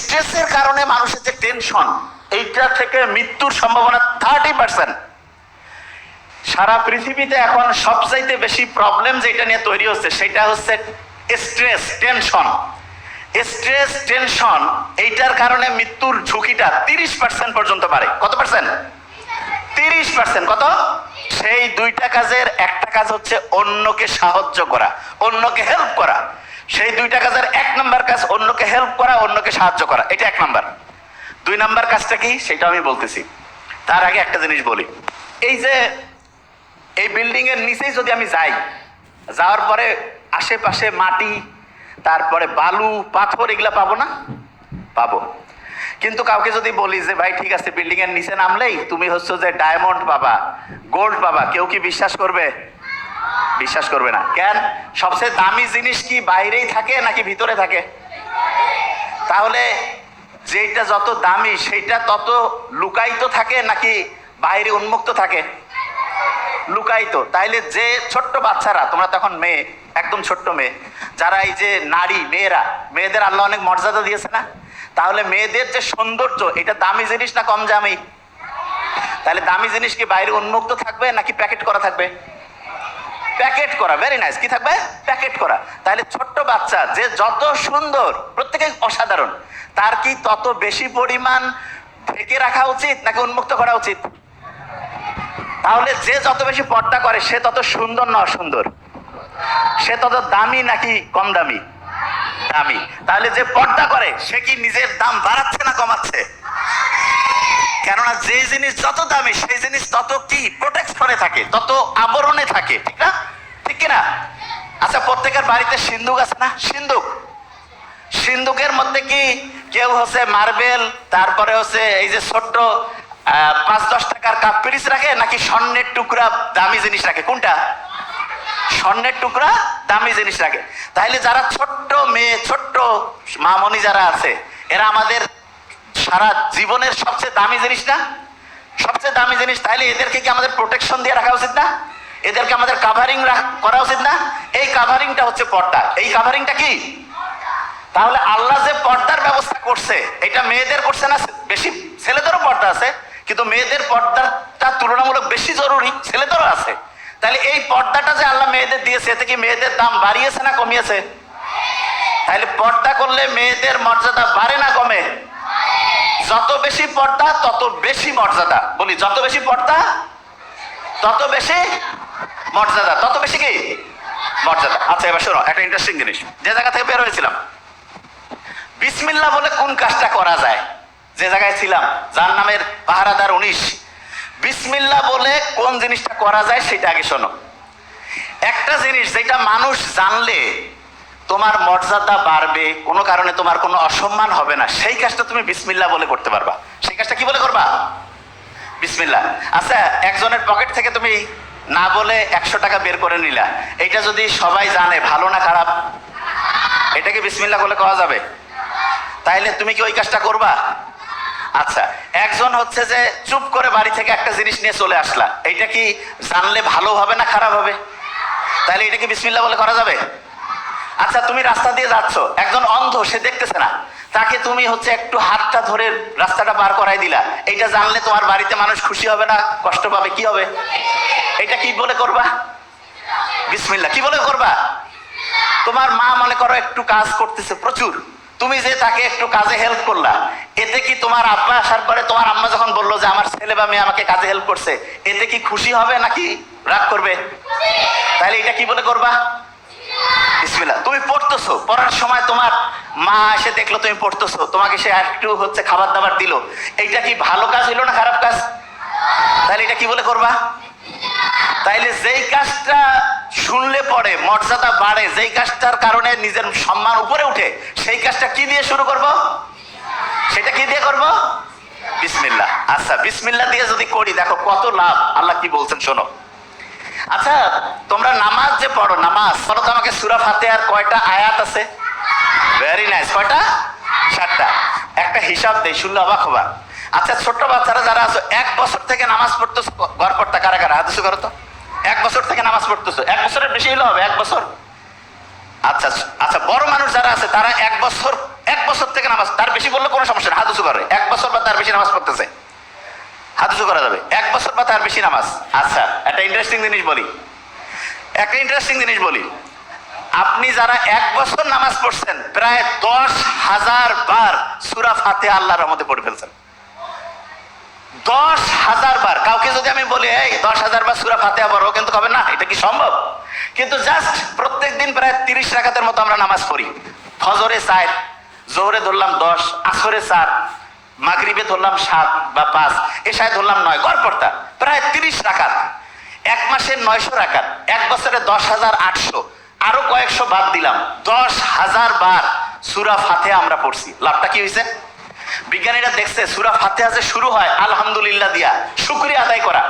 স্ট্রেসের কারণে মানুষের যে টেনশন এইটা থেকে মৃত্যুর সম্ভাবনা থার্টি পার্সেন্ট সারা পৃথিবীতে এখন সবচাইতে বেশি প্রবলেম যেটা নিয়ে তৈরি হচ্ছে, সেটা হচ্ছে স্ট্রেস টেনশন স্ট্রেস টেনশন এইটার কারণে মৃত্যুর ঝুঁকিটা তিরিশ পার্সেন্ট পর্যন্ত পারে কত পার্সেন্ট তিরিশ পার্সেন্ট কত? সেই দুইটা কাজের একটা কাজ হচ্ছে অন্যকে সাহায্য করা, অন্যকে হেল্প করা। সেই দুইটা কাজের এক নম্বর কাজ অন্যকে হেল্প করা, অন্যকে সাহায্য করা। এটা এক নম্বর। দুই নম্বর কাজটা কি? সেটা আমি বলতেছি। তার আগে একটা জিনিস বলি। এই যে, এই বিল্ডিং এর নিচেই যদি আমি যাই, যাওয়ার পরে আশেপাশে মাটি, তারপরে বালু, পাথর, এগুলা পাবো না? পাবো। কিন্তু কাউকে যদি বলি যে, ভাই, ঠিক আছে বিল্ডিং এর নিচে নামলেই তুমি হচ্ছে যে ডায়মন্ড পাবা গোল্ড পাবা। কেউ কি বিশ্বাস করবে? বিশ্বাস করবে না। কেন? সবচেয়ে দামি জিনিস কি বাইরেই থাকে নাকি ভিতরে থাকে? তাহলে যেটা যত দামি সেটা তত লুকায়িত থাকে নাকি বাইরে উন্মুক্ত থাকে? লুকায়িত। তাইলে যে ছোট্ট বাচ্চারা, তোমরা তখন মেয়ে, একদম ছোট্ট মেয়ে, যারা এই যে নারী, মেয়েরা, মেয়েদের আল্লাহ অনেক মর্যাদা দিয়েছে না? তাহলে মেয়েদের যে সৌন্দর্য, এটা দামি জিনিস না কম দামি? তাহলে দামি জিনিস কি বাইরে উন্মুক্ত থাকবে নাকি প্যাকেট করা থাকবে? প্যাকেট করা ভেরি নাইস কি থাকবে? প্যাকেট করা। তাহলে ছোট্ট বাচ্চা, যে যত সুন্দর প্রত্যেকে অসাধারণ, তার কি তত বেশি পরিমাণ ঢেকে রাখা উচিত, নাকি উন্মুক্ত করা উচিত? তাহলে যে যত বেশি পর্দা করে, সে তত সুন্দর না অসুন্দর? সে তত দামি নাকি কম দামি? দামি। তাহলে যে পর্দা করে, সে কি নিজের দাম বাড়াচ্ছে না কমাচ্ছে? কেননা যে জিনিস যত দামি, সেই জিনিস তত কি? প্রোটেকশনে থাকে, তত আবরণে থাকে ঠিক না ঠিক কিনা আচ্ছা প্রত্যেকের বাড়িতে সিন্ধুক আছে না? সিন্ধুক। সিন্ধুকের মধ্যে কি কেউ হচ্ছে মার্বেল, তারপরে হচ্ছে এই যে ছোট্ট পাঁচ দশ টাকার কাপ পিরিচ রাখে নাকি স্বর্ণের টুকরা দামি জিনিস রাখে? কোনটা? স্বর্ণের টুকরা দামি জিনিস রাখে। তাইলে যারা ছোট্ট মেয়ে, ছোট্ট মামনি যারা আছে, এরা আমাদের সারা জীবনের সবচেয়ে দামি জিনিস না? সবচেয়ে দামি জিনিস তাহলে এদেরকে কি আমাদের প্রোটেকশন দিয়ে রাখা উচিত না? এদেরকে আমাদের কাভারিং করা উচিত না? এই কাভারিংটা হচ্ছে পর্দা। এই কাভারিংটা কি? তাহলে আল্লাহ যে পর্দার ব্যবস্থা করছে, এটা মেয়েদের করছে না বেশি? ছেলেদেরও পর্দা আছে, কিন্তু মেয়েদের পর্দাটা তুলনামূলক বেশি জরুরি, ছেলেদেরও আছে। তাহলে এই পর্দাটা যে আল্লাহ মেয়েদের দিয়েছে, এতে কি মেয়েদের দাম বাড়িয়েছে না কমিয়েছে? তাহলে পর্দা করলে মেয়েদের মর্যাদা বাড়ে না কমে? যত বেশি পর্দা, তত বেশি মর্যাদা। বলি, যত বেশি পর্দা, তত বেশি মর্যাদা। তত বেশি কি? মর্যাদা আচ্ছা এবার শোনো, একটা ইন্টারেস্টিং জিনিস। যে জায়গা থেকে বের হয়েছিলাম বিসমিল্লা বলে কোন কাজটা করা যায়? যে জায়গায় ছিলাম, যার নামের পাহারাদার উনিশ। বিসমিল্লা বলে কোন জিনিসটা করা যায়, সেটা আগে শোনো। একটা জিনিস, যেটা মানুষ জানলে তোমার মর্যাদা বাড়বে, কোনো কারণে তোমার কোনো অসম্মান হবে না, সেই কাজটা তুমি বিসমিল্লা বলে করতে পারবা। সেই কাজটা কি বলে করবা? বিসমিল্লা আচ্ছা একজনের পকেট থেকে তুমি না বলে একশো টাকা বের করে নিলা। এটা যদি সবাই জানে, ভালো না খারাপ? এটা কি বিসমিল্লা বলে কওয়া যাবে? তাইলে তুমি কি ওই কাজটা করবা? আচ্ছা একজন হচ্ছে যে চুপ করে বাড়ি থেকে একটা জিনিস নিয়ে চলে আসলা। এইটা কি জানলে ভালো হবে না খারাপ হবে? তাহলে এটা কি বিসমিল্লা বলে করা যাবে? আচ্ছা তুমি রাস্তা দিয়ে যাচ্ছ। একজন অন্ধ, সে দেখতেছে না। তাকে তুমি হচ্ছে একটু হাতটা ধরে রাস্তাটা পার করাই দিলা। এইটা জানলে তোমার বাড়িতে মানুষ খুশি হবে না? কষ্ট পাবে? কি হবে? এটা কি বলে করবা? বিসমিল্লা কি বলে করবা? তোমার মা মনে করো একটু কাজ করতেছে প্রচুর। তুমি যে তাকে একটু কাজে হেল্প করলা, এতে কি তোমার আব্বা আসার পরে তোমার আম্মা যখন বলল যে আমার ছেলে বা মেয়ে আমাকে কাজে হেল্প করছে, এতে কি খুশি হবে নাকি? রাগ করবে? তাহলে এটা কি বলে করবা? বিসমিল্লাহ, তুমি পড়তেছো, পড়ার সময় তোমার মা এসে দেখল তুমি পড়তেছো, তোমাকে সে একটু হচ্ছে খাবার দাবার দিল। এইটা কি ভালো কাজ হইল না খারাপ কাজ? তাহলে এটা কি বলে করবা? তাইলে যেই কাজটা শুনলে পরে মর্যাদা বাড়ে, যেই কাজটার কারণে নিজের সম্মান উপরে উঠে, সেই কাজটা কি দিয়ে শুরু করব? সেটা কি দিয়ে করব? বিসমিল্লা আচ্ছা বিসমিল্লা দিয়ে যদি করি, দেখো কত লাভ। আল্লাহ কি বলছেন, শোনো। আচ্ছা তোমরা নামাজ যে পড়ো, নামাজ পড়ো তো আমাকে সুরা ফাতে আর কয়টা আয়াত আছে? ভেরি নাইস কয়টা? সাতটা। একটা হিসাব দেই, শুনলে অবাক হবা। আচ্ছা ছোট্ট বাচ্চারা যারা আছো, এক বছর থেকে নামাজ পড়তো পড়তা কারা কারা? হাদিসু করো তো। এক বছর থেকে নামাজ পড়তেছো। এক বছরের বেশি হলে হবে, এক বছর। আচ্ছা আচ্ছা বড় মানুষ যারা আছে, তারা এক বছর এক বছর থেকে নামাজ, তার বেশি বললে কোনো সমস্যা না হাত উঁচু করে। এক বছর বা তার বেশি নামাজ পড়তেছে। হাত উঁচু করা যাবে। এক বছর বা তার বেশি নামাজ। আচ্ছা একটা ইন্টারেস্টিং জিনিস বলি। একটা ইন্টারেস্টিং জিনিস বলি। আপনি যারা এক বছর নামাজ পড়ছেন, প্রায় দশ হাজার বার সুরা ফাতে আল্লাহর রহমতে পড়ে ফেলছেন। দশ হাজার বার। কাউকে যদি আমি বলি, এই, দশ হাজার বার সুরা ফাতে আবার কিন্তু হবে না, এটা কি সম্ভব? কিন্তু জাস্ট প্রত্যেক দিন প্রায় তিরিশ রাখাতের মতো আমরা নামাজ পড়ি। ফজরে চার, জোহরে ধরলাম দশ, আসরে চার, মাগরিবে ধরলাম সাত বা পাঁচ এসায় ধরলাম নয়, গড় পড়তা। প্রায় তিরিশ রাখাত এক মাসে নয়শো রাখাত এক বছরে দশ হাজার আটশো। আরও কয়েকশো বাদ দিলাম। দশ হাজার বার সুরা ফাতে আমরা পড়ছি। লাভটা কি হয়েছে? বিজ্ঞানীরা দেখছে সুরা ফাতেহা যে শুরু হয়, আলহামদুলিল্লাহ দিয়া। শুক্রিয়া আদায় করা।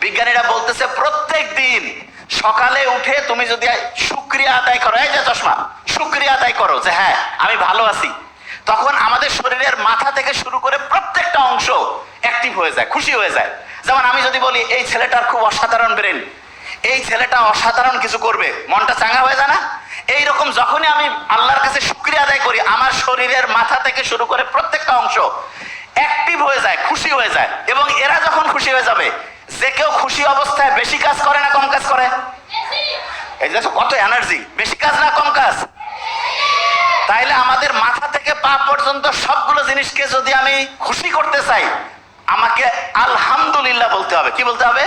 বিজ্ঞানীরা বলতেছে, প্রত্যেক দিন সকালে উঠে তুমি যদি শুক্রিয়া আদায় করো। এই যে চশমা, শুক্রিয়া আদায় করো যে হ্যাঁ আমি ভালো আছি। তখন আমাদের শরীরের মাথা থেকে শুরু করে প্রত্যেকটা অংশ অ্যাক্টিভ হয়ে যায়, খুশি হয়ে যায়। যেমন আমি যদি বলি, এই ছেলেটার খুব অসাধারণ ব্রেন এই ছেলেটা অসাধারণ কিছু করবে। মনটা চাঙ্গা হয়ে যায় না? এইরকম যখনই আমি আল্লাহর কাছে শুক্রিয়া আদায় করি, আমার শরীরের মাথা থেকে শুরু করে প্রত্যেকটা অংশ অ্যাক্টিভ হয়ে যায়, খুশি হয়ে যায় এবং এরা যখন খুশি হয়ে যাবে, যে কেউ খুশি অবস্থায় বেশি কাজ করে না কম কাজ করে? এই যে কত এনার্জি বেশি কাজ না কম কাজ? তাইলে আমাদের মাথা থেকে পা পর্যন্ত সবগুলো জিনিসকে যদি আমি খুশি করতে চাই, আমাকে আলহামদুলিল্লাহ বলতে হবে। কি বলতে হবে?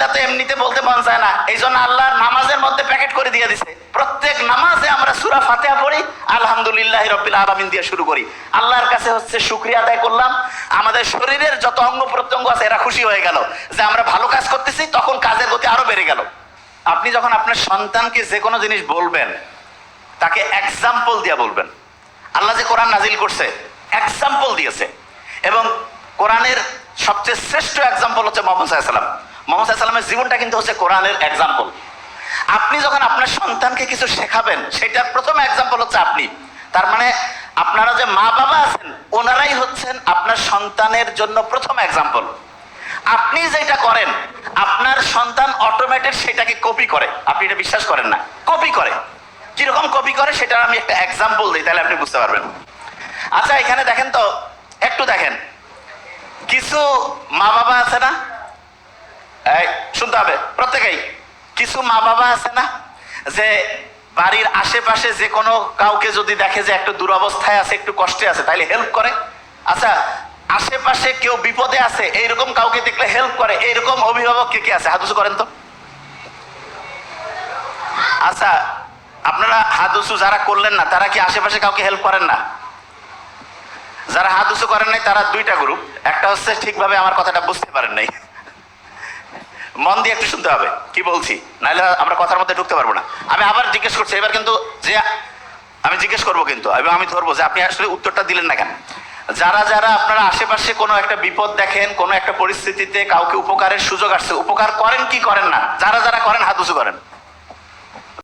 আলহামদুলিল্লাহ তো এমনিতে বলতে মন চায় না। এই জন্য আল্লাহ নামাজের মধ্যে প্যাকেট করে দিয়ে দিছে। প্রত্যেক নামাজে আমরা সুরা ফাতেহা পড়ি, আলহামদুলিল্লাহ রব্বিল আলামিন দিয়ে শুরু করি। আল্লাহর কাছে হচ্ছে শুক্রিয়া আদায় করলাম। আমাদের শরীরের যত অঙ্গ প্রত্যঙ্গ আছে, এরা খুশি হয়ে গেল। যে আমরা ভালো কাজ করতেছি, তখন কাজের গতি আরও বেড়ে গেল। আপনি যখন আপনার সন্তানকে যে কোনো জিনিস বলবেন, তাকে এক্সাম্পল দিয়ে বলবেন। আল্লাহ যে কোরআন নাজিল করছে এক্সাম্পল দিয়েছে। এবং কোরআনের সবচেয়ে শ্রেষ্ঠ এক্সাম্পল হচ্ছে মোহাম্মদ সাল্লাম মোহাম্মদ সাল্লামের জীবনটা কিন্তু হচ্ছে কোরআনের এক্সাম্পল আপনি যখন আপনার সন্তানকে কিছু শেখাবেন, সেটার প্রথম এক্সাম্পল হচ্ছে আপনি। তার মানে আপনারা যে মা বাবা আছেন, ওনারাই হচ্ছেন আপনার সন্তানের জন্য প্রথম এক্সাম্পল আপনি যেটা করেন, আপনার সন্তান অটোমেটিক সেটাকে কপি করে। আপনি এটা বিশ্বাস করেন না কপি করে। কীরকম কপি করে সেটা আমি একটা এক্সাম্পল দিই, তাহলে আপনি বুঝতে পারবেন। আচ্ছা এখানে দেখেন তো, একটু দেখেন। কিছু মা বাবা আছে না? এই, শুনতে হবে, প্রত্যেকেই। কিছু মা বাবা আছে না? যে বাড়ির আশেপাশে যে কোনো কাউকে যদি দেখে যে একটু দুরবস্থায় আছে, একটু কষ্টে আছে, তাইলে হেল্প করে। আচ্ছা আশেপাশে কেউ বিপদে আছে, এইরকম কাউকে দেখলে হেল্প করে, এইরকম অভিভাবক কে কে আছে? হাতুসু করেন তো। আচ্ছা আপনারা হাদুসু যারা করলেন না, তারা কি আশেপাশে কাউকে হেল্প করেন না? যারা উঁচু করেন নাই, তারা দুইটা গ্রুপ একটা হচ্ছে ঠিকভাবে আমার কথাটা বুঝতে পারেন নাই। মন দিয়ে একটু শুনতে হবে। কি বলছি? নাহলে আমরা কথার মধ্যে ঢুকতে পারব না। আমি আবার জিজ্ঞেস করছি, এবার কিন্তু যে আমি জিজ্ঞেস করব কিন্তু এবং আমি ধরবো যে আপনি আসলে উত্তরটা দিলেন না কেন? যারা যারা আপনারা আশেপাশে কোনো একটা বিপদ দেখেন, কোনো একটা পরিস্থিতিতে কাউকে উপকারের সুযোগ আসছে, উপকার করেন কি করেন না? যারা যারা করেন হাত উঁচু করেন।